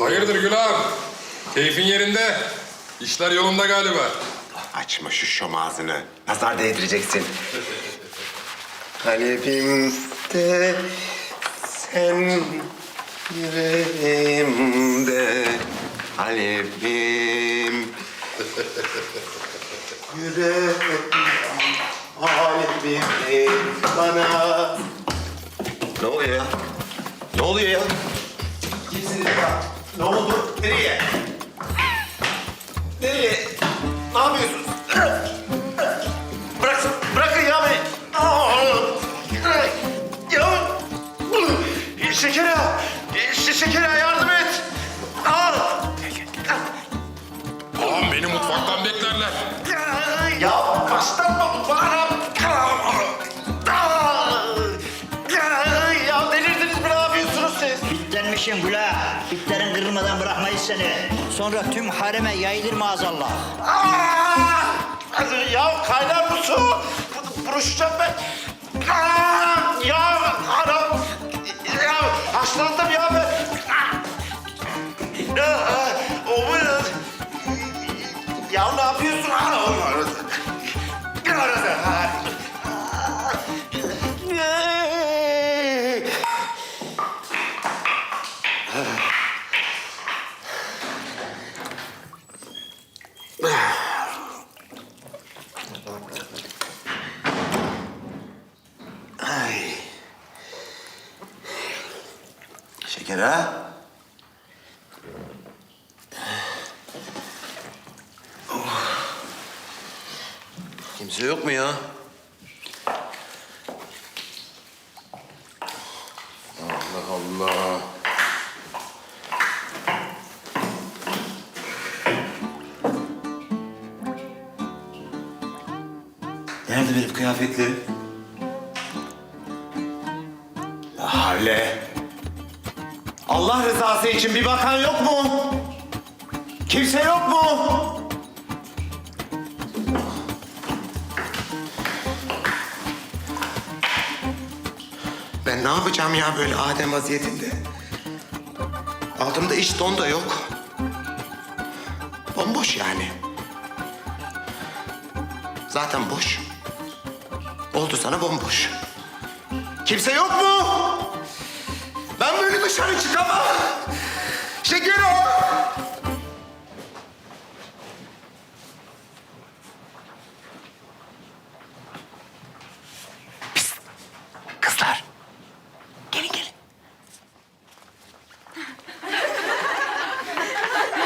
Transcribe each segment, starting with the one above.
Hayırdır Gül ağam? Keyfin yerinde. İşler yolunda galiba. Açma şu şom ağzını. Nazar değdireceksin. Kalbimde sen yüreğimde kalbim yüreğim kalbimi bana Ne oluyor ya? Ne oluyor ya? Kimsiniz ya? Ne oldu? Nereye? Nereye? Ne yapıyorsunuz? Bırakın, bırakın ya beni. Aa! Ya! Şeker ya! Şeker ya yardım et! Aa! Ağam beni mutfaktan beklerler. Ya başlatma bana! Bitlenmişsin Güla. Bitlerin kırılmadan bırakmayız seni. Sonra tüm hareme yayılır maazallah. Aa! Ya kaynar bu su. Buruşacağım ben. Aa! Ay. Şeker ha? Oh. Kimse yok mu ya? Allah Allah. Nerede benim kıyafetlerim? Havle. Allah rızası için bir bakan yok mu? Kimse yok mu? Ben ne yapacağım ya böyle Adem vaziyetinde? Altımda iş don da yok. Bomboş yani. Zaten boş. Oldu sana bomboş. Kimse yok mu? Ben böyle dışarı çıkamam. Şeker o. Pist. Kızlar. Gelin gelin.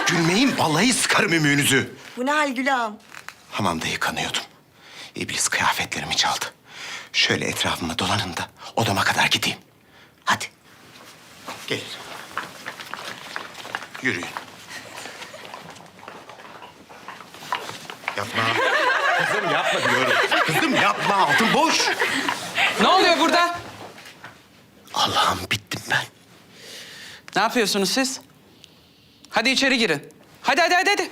Gülmeyin vallahi sıkarım ümüğünüzü. Bu ne hal Gülam? Hamamda yıkanıyordum. İblis kıyafetlerimi çaldı. Şöyle etrafıma dolanın da odama kadar gideyim. Hadi. Gelin. Yürüyün. Yapma. Kızım yapma diyorum. Kızım yapma. Altın boş. Ne oluyor burada? Allah'ım bittim ben. Ne yapıyorsunuz siz? Hadi içeri girin. Hadi hadi hadi hadi.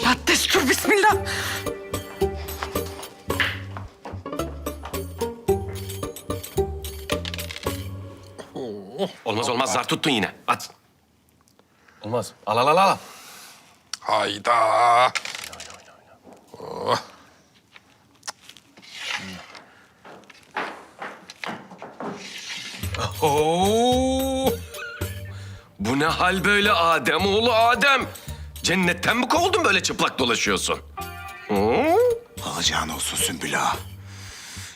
Bismillah, destur bismillah. Olmaz olmaz zar tuttun yine. At. Olmaz. Al al al al. Hayda. Oh. Oo. Bu ne hal böyle Adem oğlu Adem? Cennetten mi kovuldun böyle çıplak dolaşıyorsun? Oo. Alacağın olsun Sümbül Ağa.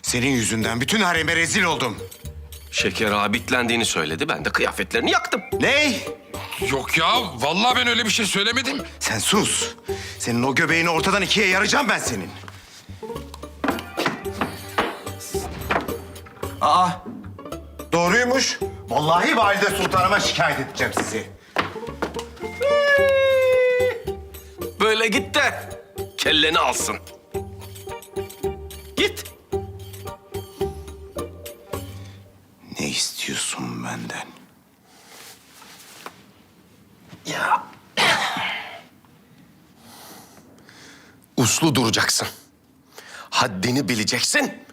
Senin yüzünden bütün hareme rezil oldum. Şeker ağa bitlendiğini söyledi. Ben de kıyafetlerini yaktım. Ney? Yok ya, vallahi ben öyle bir şey söylemedim. Sen sus. Senin o göbeğini ortadan ikiye yaracağım ben senin. Aa, doğruymuş. Vallahi valide sultanıma şikayet edeceğim sizi. Böyle git de kelleni alsın. Git. Ne istiyorsun benden? Ya. Uslu duracaksın. Haddini bileceksin.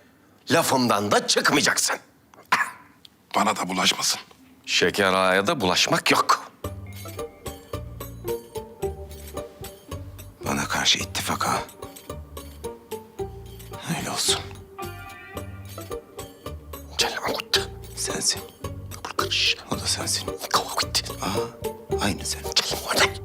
Lafımdan da çıkmayacaksın. Bana da bulaşmasın. Şeker ağaya da bulaşmak yok. Karşı ittifak ha. Öyle olsun. Celamut. Sensin. Burkış. O da sensin. Kavakut. Aa, aynı sen. Celamut.